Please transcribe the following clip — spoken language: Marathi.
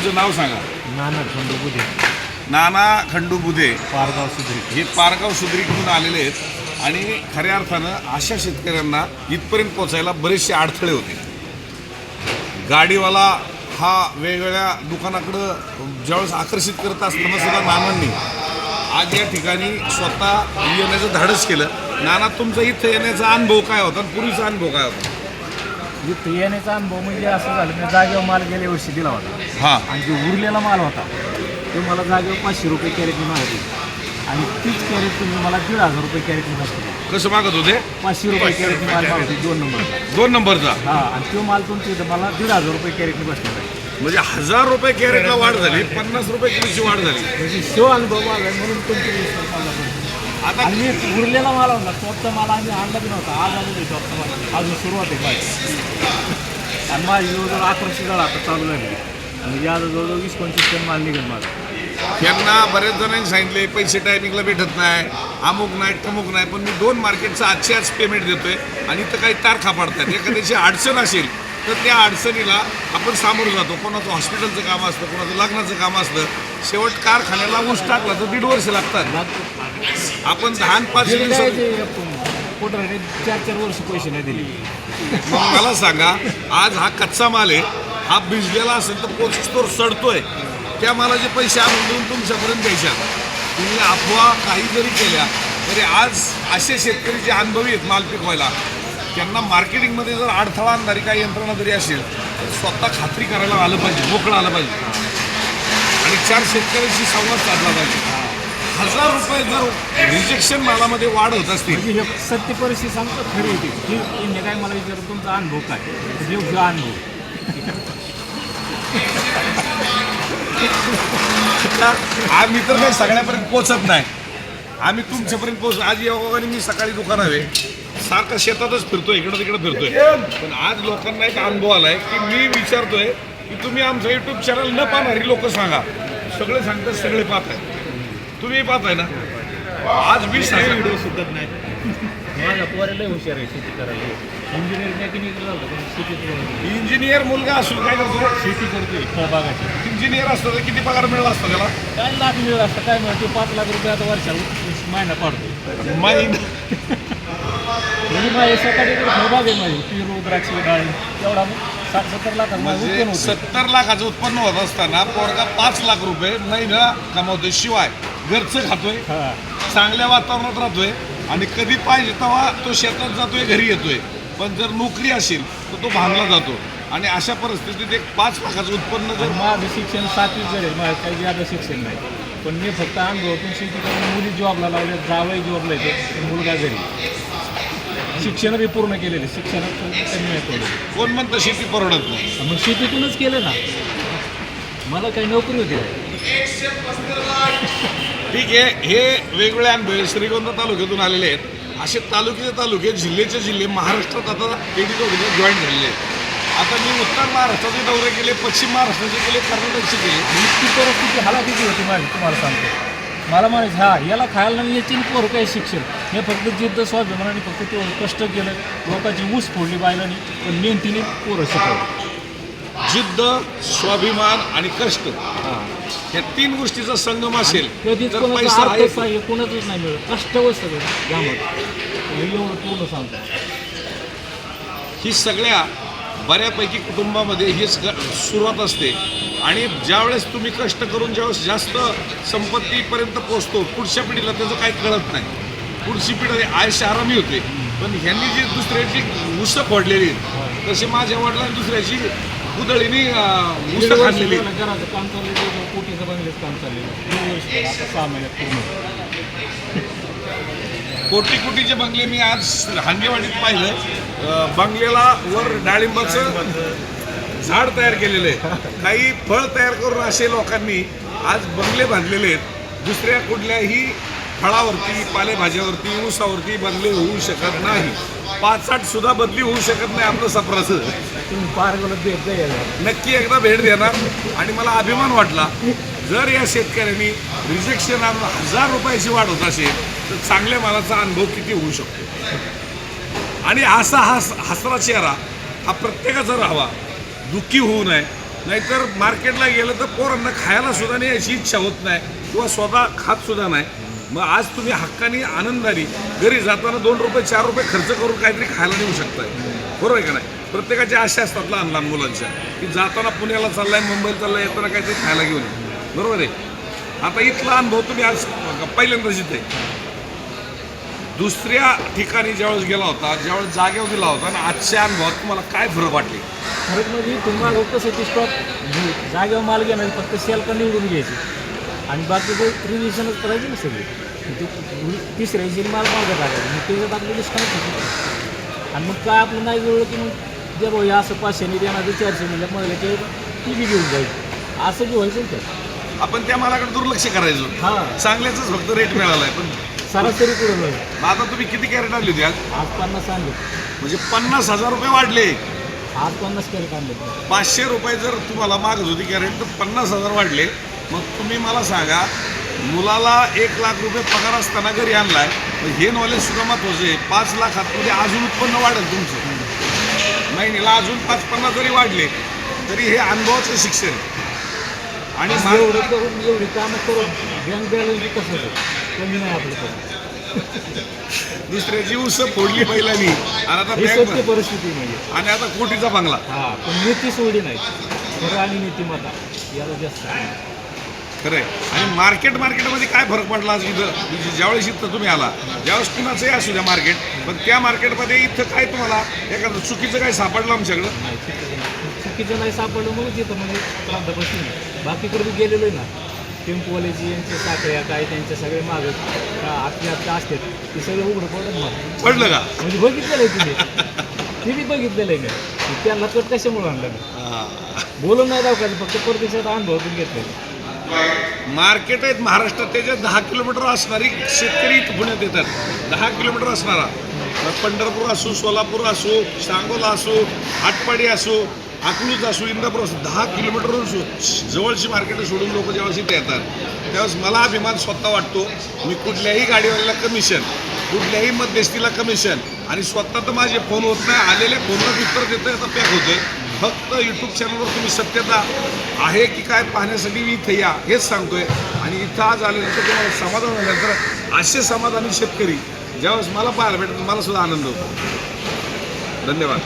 तुमचं नाव सांगा. नाना खंडू बुधे. नाना खंडू बुधे. पारगाव सुधरी. हे पारगाव सुद्रीकडून आलेले आहेत आणि खऱ्या अर्थानं अशा शेतकऱ्यांना इथपर्यंत पोचायला बरेचसे अडथळे होते. गाडीवाला हा वेगवेगळ्या दुकानाकडं ज्यावेळेस आकर्षित करत असताना सुद्धा नानांनी आज या ठिकाणी स्वतः येण्याचं धाडस केलं. नाना तुमचा इथं येण्याचा अनुभव काय होता? आणि पूर्वीचा अनुभव काय होता? इथं येण्याचा अनुभव म्हणजे असं झालं मी जागेवर माल गेल्या वर्षी दिला होता. हां. आणि जो उरलेला माल होता तो मला जागेवर पाचशे रुपये कॅरेटने मागत होती आणि तीच कॅरेट तुम्ही मला दीड हजार रुपये कॅरेटने बसतो कसं मागत होते? पाचशे रुपये कॅरेटने माल मागत होती दोन नंबरचा. दोन नंबरचा? हा आणि तो माल तुमच्या इथं मला दीड हजार रुपये कॅरेटने बसलेला आहे. म्हणजे हजार रुपये कॅरेटला वाढ झाली पन्नास रुपये किलोची वाढ झाली. म्हणजे शो अनुभव आहे, म्हणून तुमच्या आणि मी उरलेला माल आणला. टॉपचा माल आम्ही आणला बी नव्हता. आज आलेलो टॉपचा माल. अजून सुरुवात आहे माझी. आणि माझी जवळजवळ अकराशे जळ आता चालू झाली. म्हणजे आज जवळजवळ वीस पंचवीस टन माल निघेल माझा. यांना बरेच जणांनी सांगितले पैसे टायमिंगला भेटत नाही अमुक नाही तमुक नाही पण मी दोन मार्केटचं आजची आज पेमेंट देतोय आणि इथं काही तारखा पाडतात. एखाद्याची अडचण असेल तर त्या अडचणीला आपण सामोरं जातो. कोणाचं हॉस्पिटलचं काम असतं कोणाचं लग्नाचं काम असतं. शेवट कारखान्याला ऊस टाकला तर दीड वर्ष लागतात. आपण दहा पाच दिवसात पोटाने चार चार वर्ष पैसे नाही दिले. मग मला सांगा आज हा कच्चा माल आहे हा भिजलेला असेल तर पोचस्तोर सडतोय. त्या मालाचे पैसे आणून देऊन तुमच्यापर्यंत द्यायच्या. तुम्ही अफवा काही जरी केल्या तरी आज असे शेतकरी जे अनुभवी आहेत माल पिकवायला त्यांना मार्केटिंगमध्ये जर अडथळा आणणारी काही यंत्रणा जरी असेल तर स्वतः खात्री करायला आलं पाहिजे मोकळं आलं पाहिजे. आणि चार शेतकऱ्यांशी संवाद साधला पाहिजे. हजार रुपये जर रिजेक्शन मालामध्ये वाढ होत असतील. म्हणजे हे सत्य परिस्थिती सांगतो खरी होती की इंडिया काय मला विचारतो तुमचा अनुभव काय? म्हणजे ह्यो अनुभव. आम्ही तर काही सगळ्यापर्यंत पोचत नाही. आम्ही तुमच्यापर्यंत पोहोच आज योगाने मी सकाळी दुकान हवे सारखं शेतातच फिरतोय इकडं तिकडं फिरतोय पण आज लोकांना एक अनुभव आलाय की मी विचारतोय की तुम्ही आमचं युट्यूब चॅनल न पाहणारी लोक सांगा. सगळे सांगतात सगळे पाहताय तुम्ही पाहताय ना? आज वीस हजार व्हिडिओ सुद्धा नाही. माझा पोराला हुशार आहे शेती करायला. इंजिनियर मेकॅनिकल झालं पण वळलं. इंजिनियर मुलगा असून काय करतो? शेती करतोय फळबागाची. इंजिनियर असतो तर किती पगार मिळाला असतो त्याला? काय लाख मिळत असतं काय मिळते पाच लाख रुपये आता वर्षाला महिना पाडतो. माईन म्हणजे माझ्या सकाळी फळबाग आहे माझी पेरू द्राक्षी डाळी तेवढा साठ सत्तर लाख सत्तर लाखाचं उत्पन्न होत असताना पोरगा पाच लाख रुपये महिना कमावतोय शिवाय. घरचं खातोय. हा. चांगल्या वातावरणात राहतोय. आणि कधी पाहिजे तेव्हा तो शेतात जातोय घरी येतोय. पण जर नोकरी असेल तर तो भांगला जातो. आणि अशा परिस्थितीत एक पाच लाखाचं उत्पन्न जर माझं शिक्षण सातवीच झाले माझं काही ज्यादा शिक्षण नाही. पण मी फक्त अनुभवातून शेती करून मुली जॉबला लावले जावई जॉबला येतो मुलगा घरी. शिक्षण बी पूर्ण केलेले शिक्षणात पण कमी आहे थोडं कोण म्हणतं शेती परवडत नाही? मग शेतीतूनच केलं ना. मला काही नोकरी होती? ठीक आहे हे वेगवेगळ्या अनुभव श्रीगोंदा तालुक्यातून आलेले आहेत. असे तालुक्याचे तालुके जिल्ह्याचे जिल्हे महाराष्ट्रात आता एडी चौधरीला जॉईन झालेले आहेत. आता मी उत्तर महाराष्ट्राचे दौरे केले पश्चिम महाराष्ट्राचे केले कर्नाटकचे केले. ती परिस्थिती हालाखीची होती माझी तुम्हाला सांगतो. मला म्हणायचं हा याला खायला नाही याची पोरं काय शिक्षण हे फक्त जिद्द स्वाभिमानाने फक्त तेवढं कष्ट केलं. लोकांची ऊस फोडली बायलानी पण मेहनतीने पोरं शिकवलं. जिद्द स्वाभिमान आणि कष्ट या तीन गोष्टीचा संगम असेल कधीच तर पैसा कोणाचंच नाही मिळत. सगळं. यामध्ये हे एवढं पूर्ण सांगतो. ही सगळ्या बऱ्यापैकी कुटुंबामध्ये हीच ग- सुरुवात असते. आणि ज्यावेळेस तुम्ही कष्ट करून ज्यावेळेस जास्त संपत्तीपर्यंत पोहोचतो पुढच्या पिढीला त्याचं काही कळत नाही. पुढची पिढी आयुष्य आरामी होते. पण ह्यांनी जी दुसऱ्याची उसं फोडलेली आहेत, तशी माझ्या वडिलांनी दुसऱ्याची कुदळीनी खाल्लेली. घराचं काम चाललेलं कोटीचं बंगल्याचं काम चाललेलं दोन वर्ष झालं, आता सहा महिन्यात पूर्ण कोटी कोटीचे बंगले मी आज हांगेवाडीत पाहिलं. अं, बंगल्याला वर डाळिंबाचं झाड तयार केलेलं आहे. काही फळ तयार करून असे लोकांनी आज बंगले बांधलेले आहेत. दुसऱ्या कुठल्याही फळावरती पालेभाज्यावरती ऊसावरती बदली होऊ शकत नाही. पाच आठ सुद्धा बदली होऊ शकत नाही आपलं सप्राचं तुम्ही भेट नक्की एकदा भेट देणार. आणि मला अभिमान वाटला जर या शेतकऱ्यांनी रिजेक्शन आणून हजार रुपयाची वाढ होत असेल तर चांगल्या मालाचा अनुभव किती होऊ शकतो? आणि असा हास हसरा चेहरा हा प्रत्येकाचा राहावा. दुःखी होऊ नये. नाहीतर मार्केटला गेलं तर पोरांना खायला सुद्धा नाही याची इच्छा होत नाही. किंवा स्वतः खात सुद्धा नाही. मग आज तुम्ही हक्काने आनंदाने घरी जाताना दोन रुपये चार रुपये खर्च करून काहीतरी खायला नेऊ शकताय. बरोबर आहे का नाही? प्रत्येकाच्या आशा असतात लहान लहान मुलांच्या की जाताना पुण्याला चाललाय मुंबईला चाललाय येताना काहीतरी खायला घेऊन बरोबर आहे? आता इथला अनुभव तुम्ही आज पहिल्यांदाच इथे दुसऱ्या ठिकाणी ज्यावेळेस गेला होता ज्यावेळेस जागेवर दिला होता आणि आजच्या अनुभवात तुम्हाला काय फरक वाटले? खरंच म्हणजे तुम्हाला कसं सिटी स्टॉप जागेवर माल घेणार फक्त सेल का निवडून घ्यायची. आणि बाकीचे रिव्हिजनच करायचे ना सगळे. ते तिसऱ्या दिवशी माल मागं टाकायचं. मग त्याच्यात आपलं डिस्काउंट होतं. आणि मग काय आपलं नाही जुळलं की मग जे भाऊ हे असं पाचशेने देणार ते चारशे म्हणजे म्हणलं की ती बी घेऊन जायची असं बी व्हायचं ना ते. आपण त्या मालाकडे दुर्लक्ष करायचो. हां. चांगल्याच फक्त रेट मिळालाय पण. सरासरी पुढे जाईल. मग आता तुम्ही किती कॅरेट आणली होती आज? आज पन्नास आणले. म्हणजे पन्नास हजार रुपये वाढले. आज पन्नास कॅरेट आणले. पाचशे रुपये जर तुम्हाला मागत होती कॅरेट तर पन्नास हजार वाढले. मग तुम्ही मला सांगा मुलाला एक लाख रुपये पगार असताना घरी आणलाय मग हे नॉलेज सुद्धा महत्वाचं आहे पाच लाखात अजून उत्पन्न वाढेल तुमचं. महिन्याला अजून पाच पन्नास जरी वाढले तरी हे अनुभवाचं शिक्षण आहे. आणि एवढं करून एवढी कामं करून बँक बॅलन्स कसं होतं कमी नाही आपलं दुसऱ्याची उस फोडली पहिल्यानी आणि आता ही बँक परिस्थिती म्हणजे आणि आता कोटीचा बंगला. हा पण नीती सोडी नाही. खरं आणि नीतिमत्ता याला जास्त आहे. खरंय. आणि मार्केट मार्केटमध्ये काय फरक पडला आज इथं? म्हणजे ज्यावेळेस इथं तुम्ही आला ज्यावेळेस कुणाचंही असू द्या मार्केट पण त्या मार्केटमध्ये इथं काय तुम्हाला एखादं चुकीचं काय सापडलं आमच्याकडं? चुकीचं नाही. सापडलं म्हणून तिथं म्हणजे प्रांत बसली बाकीकडे गेलेलो आहे ना. टेम्पोवाल्याची यांच्या साखळ्या काय त्यांच्या सगळे मागं आपल्या आपल्या असतात ते सगळं उघडं पडत मला. पडलं का? म्हणजे बघितलेलं आहे तुम्ही. ते बी बघितलेलं आहे मी. त्यांना कट कशामुळे आणलं मी. बोलून नाही दाव फक्त परदेशात अनुभवातून घेतलेलं मार्केट आहेत महाराष्ट्रात त्याच्या दहा किलोमीटर असणारी शेतकरी पुण्यात येतात. दहा किलोमीटर असणारा. पंढरपूर असो सोलापूर असो सांगोला असो आटपाडी असो अकलूज असो इंदापूर असो दहा किलोमीटरवरून जवळची मार्केट सोडून लोक ज्यावेळेस इथे येतात त्यावेळेस मला अभिमान स्वतः वाटतो मी कुठल्याही गाडीवाल्याला कमिशन कुठल्याही मध्यस्थीला कमिशन आणि स्वतः तर माझे फोन होत नाही आलेल्या फोनला उत्तर देतं आता पॅक होतं फक्त यूट्यूब चॅनलवर तुम्ही सत्यता आहे की काय पाहण्यासाठी मी इथे या हेच सांगतोय. आणि इथं आज आल्यानंतर तुम्हाला समाधान झाल्यानंतर असे समाधानी शेतकरी ज्यावेळेस मला पाहायला भेटत मला सुद्धा आनंद होतो. धन्यवाद.